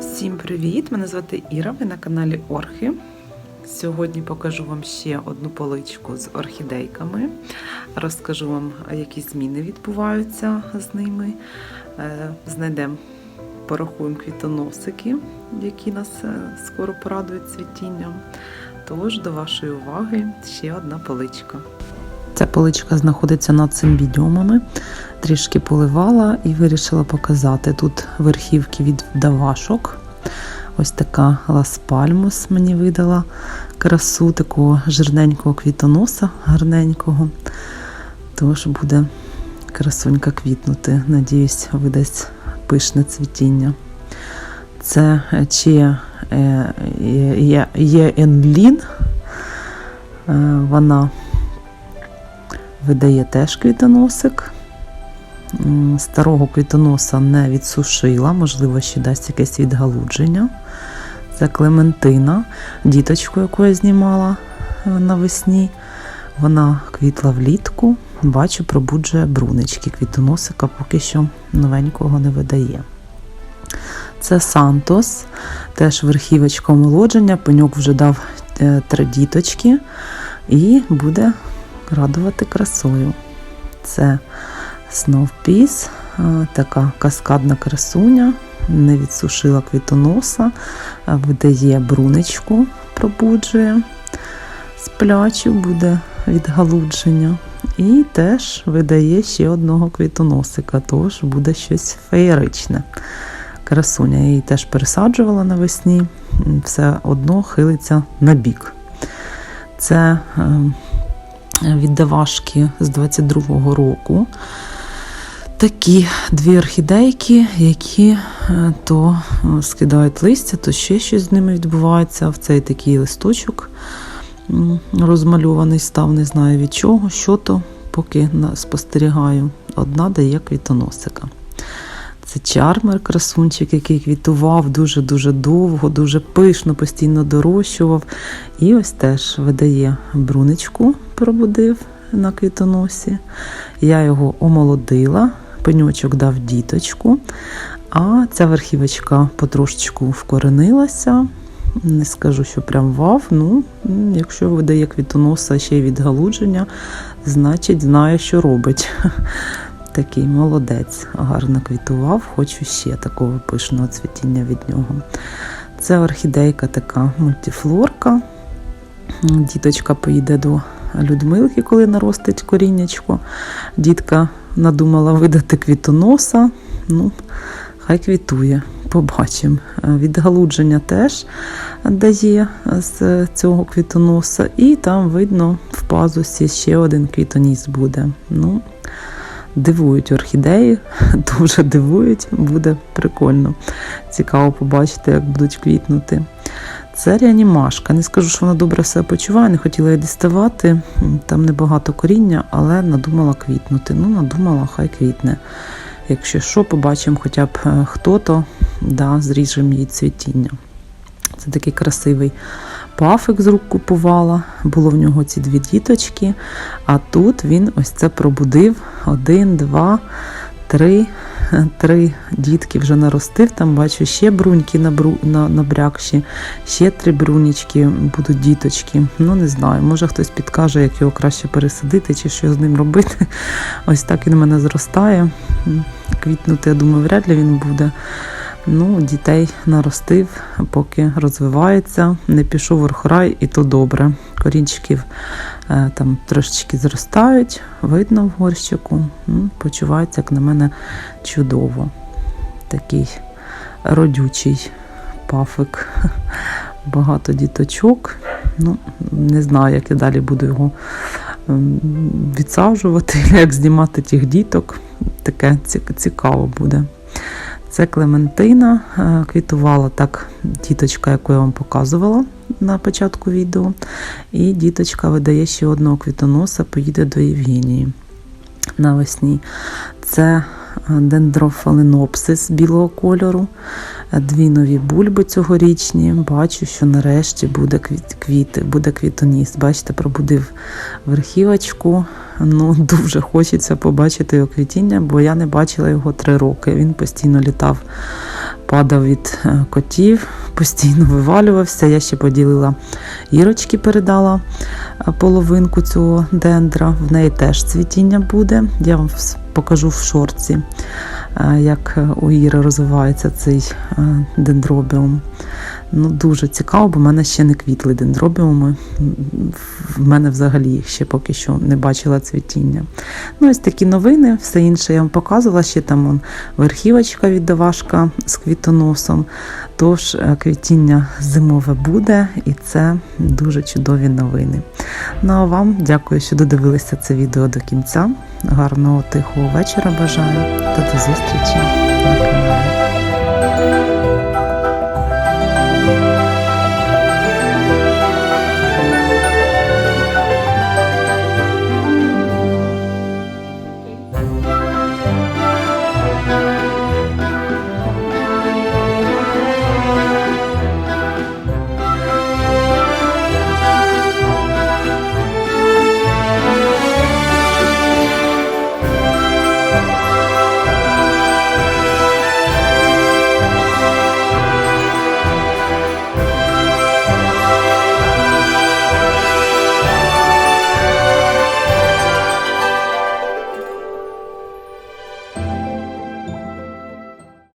Всім привіт! Мене звати Іра, ви на каналі Орхи. Сьогодні покажу вам ще одну поличку з орхідейками. Розкажу вам, які зміни відбуваються з ними. Е, Знайдемо, порахуємо квітоносики, які нас е, скоро порадують цвітінням. Тож, до вашої уваги, ще одна поличка. Ця поличка знаходиться над цим цимбідіумами. Трішки поливала і вирішила показати. Тут верхівки від вдавашок. Ось така Лас Пальмус мені видала красу такого жирненького квітоноса, гарненького. Тож буде красунька квітнути. Надіюсь, видасть пишне цвітіння. Це чи є Енлін. Вона видає теж квітоносик. Старого квітоноса не відсушила, можливо, ще дасть якесь відгалудження. Це Клементина, діточку, яку я знімала е, навесні. Вона квітла влітку. Бачу, пробуджує брунички. Квітоносика поки що новенького не видає. Це Сантос, теж верхівочка омолодження. Пеньок вже дав е, три діточки і буде радувати красою. Це Сновпіс, така каскадна красуня, не відсушила квітоноса, видає бруничку, пробуджує сплячу, буде відгалудження. І теж видає ще одного квітоносика, тож буде щось феєричне. Красуня. Її теж пересаджувала навесні, все одно хилиться на бік. Це е, віддавашки з 22-го року. Такі дві орхідейки, які е, то е, скидають листя, то ще щось з ними відбувається. В цей такий листочок розмальований став, не знаю від чого, що то, поки спостерігаю. Одна дає квітоносика. Це чармер, красунчик, який квітував дуже-дуже довго, дуже пишно, постійно дорощував. І ось теж видає бруничку, пробудив на квітоносі. Я його омолодила, пеньочок дав діточку, а ця верхівочка потрошечку вкоренилася. Не скажу, що прям вав. Ну, якщо видає квітоноса ще й відгалудження, значить знає, що робить. Такий молодець, гарно квітував, хочу ще такого пишного цвітіння від нього. Це орхідейка така мультифлорка. Діточка поїде до Людмилки, коли наростить коріннячко. Дітка надумала видати квітоноса. Ну, хай квітує, побачимо. Відгалудження теж дає з цього квітоноса, і там видно в пазусі ще один квітоніс буде. Ну, Дивують орхідеї, дуже дивують, буде прикольно. Цікаво побачити, як будуть квітнути. Це реанімашка. Не скажу, що вона добре себе почуває, не хотіла її діставати. Там небагато коріння, але надумала квітнути. Ну, надумала, хай квітне. Якщо що, побачимо хоча б е, хто-то, да, зріжемо її цвітіння. Це такий красивий пафик з рук купувала. Було в нього ці дві діточки. А тут він ось це пробудив. Один, два, три. Три дітки вже наростив. Там бачу ще бруньки на, бру, на, на брякші, ще три брунічки будуть діточки. Ну, не знаю, може хтось підкаже, як його краще пересадити чи що з ним робити. Ось так він у мене зростає. Квітнути, я думаю, вряд ли він буде. Ну, дітей наростив, поки розвивається, не пішов в орхрай, і то добре. Корінчиків е, там трошечки зростають, видно в горщику. Ну, почувається, як на мене, чудово. Такий родючий пафик, багато діточок. Ну, Не знаю, як я далі буду його ем, відсаджувати, як знімати тих діток. Таке цікаво буде. Це Клементина, е, квітувала так діточка, яку я вам показувала на початку відео. І діточка видає ще одного квітоноса, поїде до Євгенії навесні. Це дендрофаленопсис білого кольору. Дві нові бульби цьогорічні. Бачу, що нарешті буде квіт, квіти, буде квітоніс. Бачите, пробудив верхівочку. Ну, дуже хочеться побачити його квітіння, бо я не бачила його три роки. Він постійно літав, падав від е, котів, постійно вивалювався. Я ще поділила ірочки, передала е, половинку цього дендра. В неї теж цвітіння буде. Я вам покажу в шорці, як е, у Іри розвивається цей е, дендробіум. Ну, дуже цікаво, бо в мене ще не квітли дендробіуми. В мене взагалі ще поки що не бачила цвітіння. Ну, ось такі новини, все інше я вам показувала. Ще там он, верхівочка від Давашка з квітоносом. Тож е, квітіння зимове буде, і це дуже чудові новини. Ну а вам дякую, що додивилися це відео до кінця. Гарного тихого вечора бажаю та до зустрічі на каналі.